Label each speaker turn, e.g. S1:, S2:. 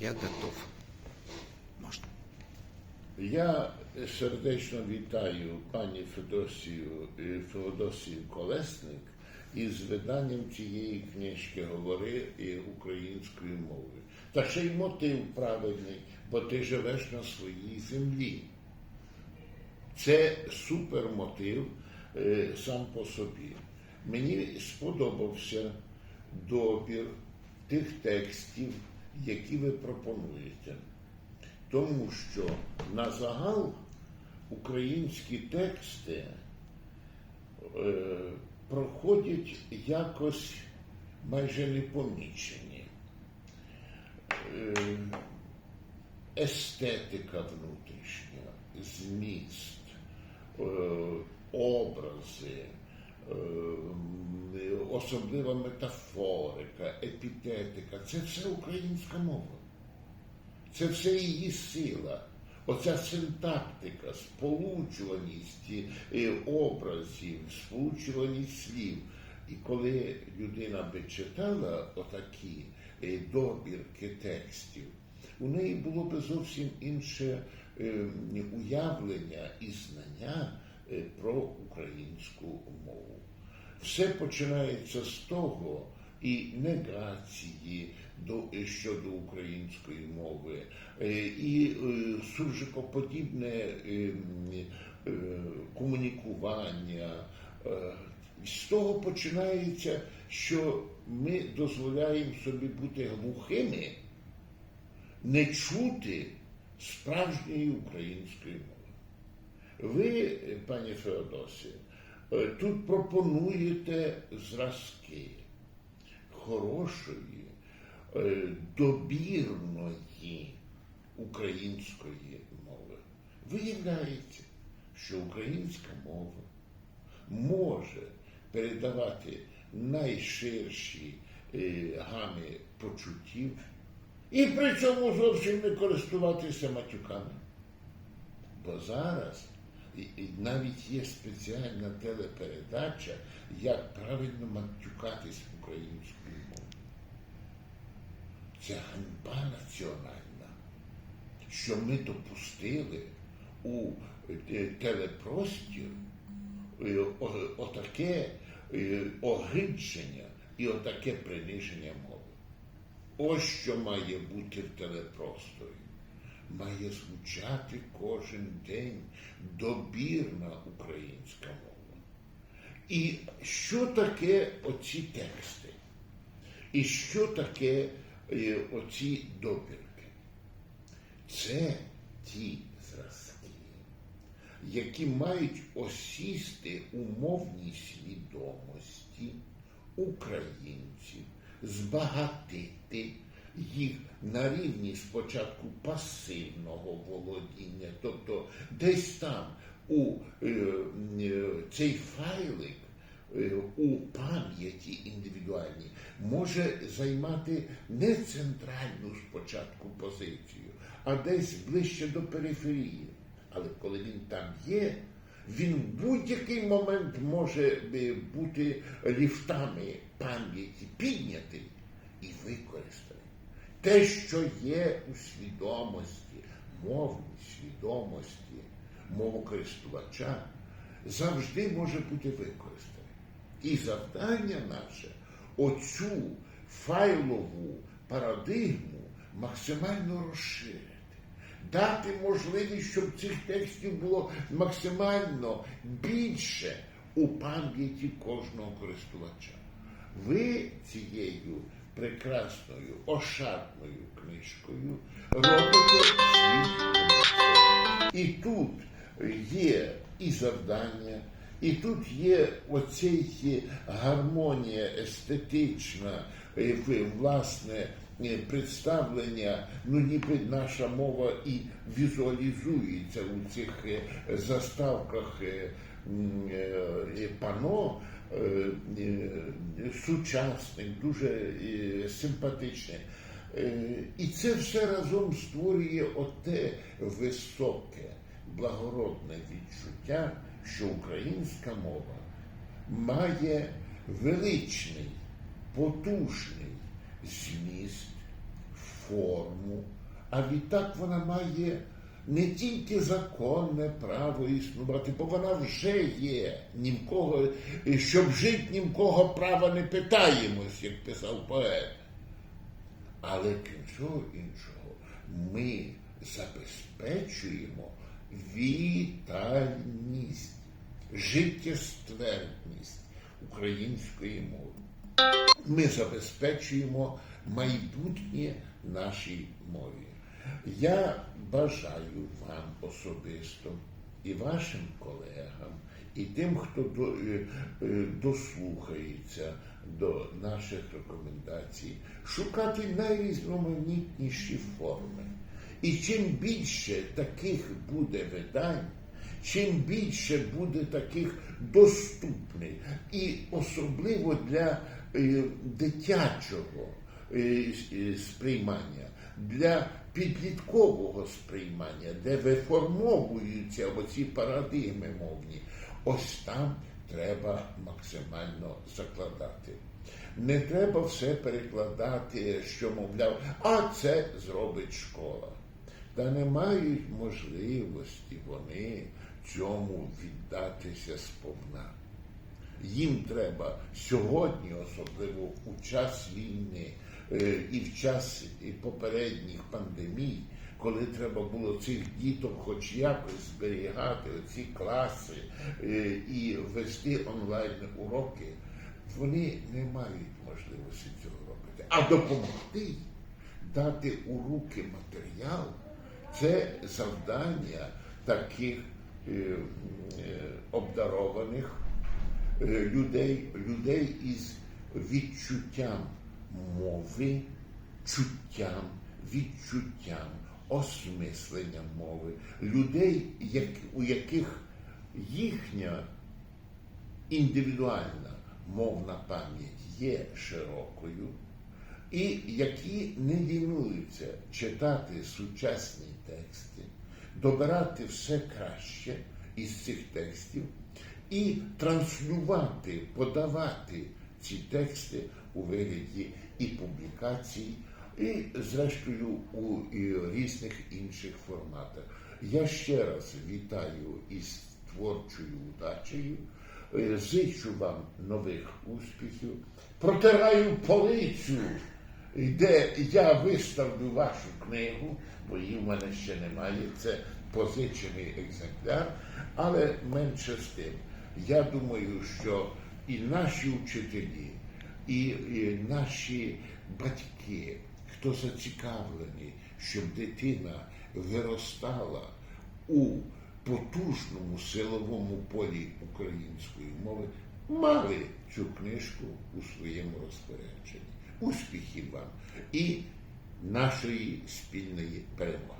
S1: Я готов. Можна.
S2: Я сердечно вітаю пані Федосію е, Феодосію Колесник із виданням цієї книжки Говори українською мовою. Та ще й мотив правильний, бо ти живеш на своїй землі. Це супермотив е, сам по собі. Мені сподобався добір тих текстів, які ви пропонуєте. Тому що на загал українські тексти е, проходять якось майже непомічені. Е, естетика внутрішня, зміст, е, образи, особлива метафорика, епітетика це все українська мова. Це все її сила. Оця синтактика, сполучуваність е, образів, сполучуваність слів. І коли людина би читала отакі е, добірки текстів, у неї було би зовсім інше е, уявлення і знання е, про українську мову. Все починається з того і негації до, е, щодо української мови, е, і е, суржикоподібне е, е, комунікування. Е, З того починається, що ми дозволяємо собі бути глухими, не чути справжньої української мови. Ви, пані Феодосія, е, тут пропонуєте зразки хорошої, е, добірної української мови. Виявляється, що українська мова може передавати найширші е, гами почуттів і при цьому зовсім не користуватися матюками. Бо зараз і, і навіть є спеціальна телепередача, як правильно матюкатись українською мовою. Це ганьба національна, що ми допустили у е, телепростір е, отаке е, огидження і отаке приниження мови. Ось що має бути в телепросторі. Має звучати кожен день добірна українська мова. І що таке оці тексти? І що таке е, оці добірки? Це ті зразки, які мають осісти у свідомості українців, збагатити їх на рівні спочатку пасивного володіння, тобто десь там у е, е, цей файлик е, у пам'яті індивідуальній може займати не центральну спочатку позицію, а десь ближче до периферії. Але коли він там є, він в будь-який момент може бути ліфтами пам'яті піднятий і використаний. Те, що є у свідомості, мовній свідомості мовокористувача, завжди може бути використане. І завдання наше оцю файлову парадигму максимально розширити, дати можливість, щоб цих текстів було максимально більше у пам'яті кожного користувача. Ви цією прекрасною ошатною книжкою робите свій. І тут є і завдання, і тут є оцей гармонія естетична, власне представлення, ну ніби наша мова і візуалізується у цих е, заставках е, пано е, е, сучасних, дуже е, симпатичних. Е, І це все разом створює оте високе, благородне відчуття, що українська мова має величний, потужний зміст, форму, а відтак вона має не тільки законне право існувати, бо вона вже є. Ні в кого, щоб жити, ні в кого права не питаємось, як писав поет. Але всього іншого, ми забезпечуємо вітальність, життєствердність української мови. Ми забезпечуємо майбутнє нашій мові. Я бажаю вам особисто і вашим колегам, і тим, хто е, е, дослухається до наших рекомендацій, шукати найрізноманітніші форми. І чим більше таких буде видань, чим більше буде таких доступних, і особливо для е, дитячого сприймання, для підліткового сприймання, де виформовуються оці парадигми мовні, ось там треба максимально закладати. Не треба все перекладати, що мовляв, а це зробить школа. Та не мають можливості вони цьому віддатися сповна. Їм треба сьогодні, особливо у час війни е, і в час попередніх пандемій, коли треба було цих діток хоч якось зберігати, ці класи е, і вести онлайн уроки, вони не мають можливості цього робити. А допомогти, дати у руки матеріал це завдання таких е, е, обдарованих е, людей, людей із відчуттям мови, чуттям, відчуттям, осмисленням мови, людей, у яких їхня індивідуальна мовна пам'ять є широкою, і які не лінуються читати сучасні тексти, добирати все краще із цих текстів і транслювати, подавати ці тексти у вигляді і публікацій, і, зрештою, у різних інших форматах. Я ще раз вітаю із творчою удачею. Е, Зичу вам нових успіхів, протираю полицю, де я виставлю вашу книгу, бо її в мене ще немає. Це позичений екземпляр, але менше з тим. Я думаю, що і наші вчителі, і, і наші батьки, хто зацікавлений, щоб дитина виростала у потужному силовому полі української мови, мали цю книжку у своєму розпорядженні. Успіхів вам і нашої спільної перемоги.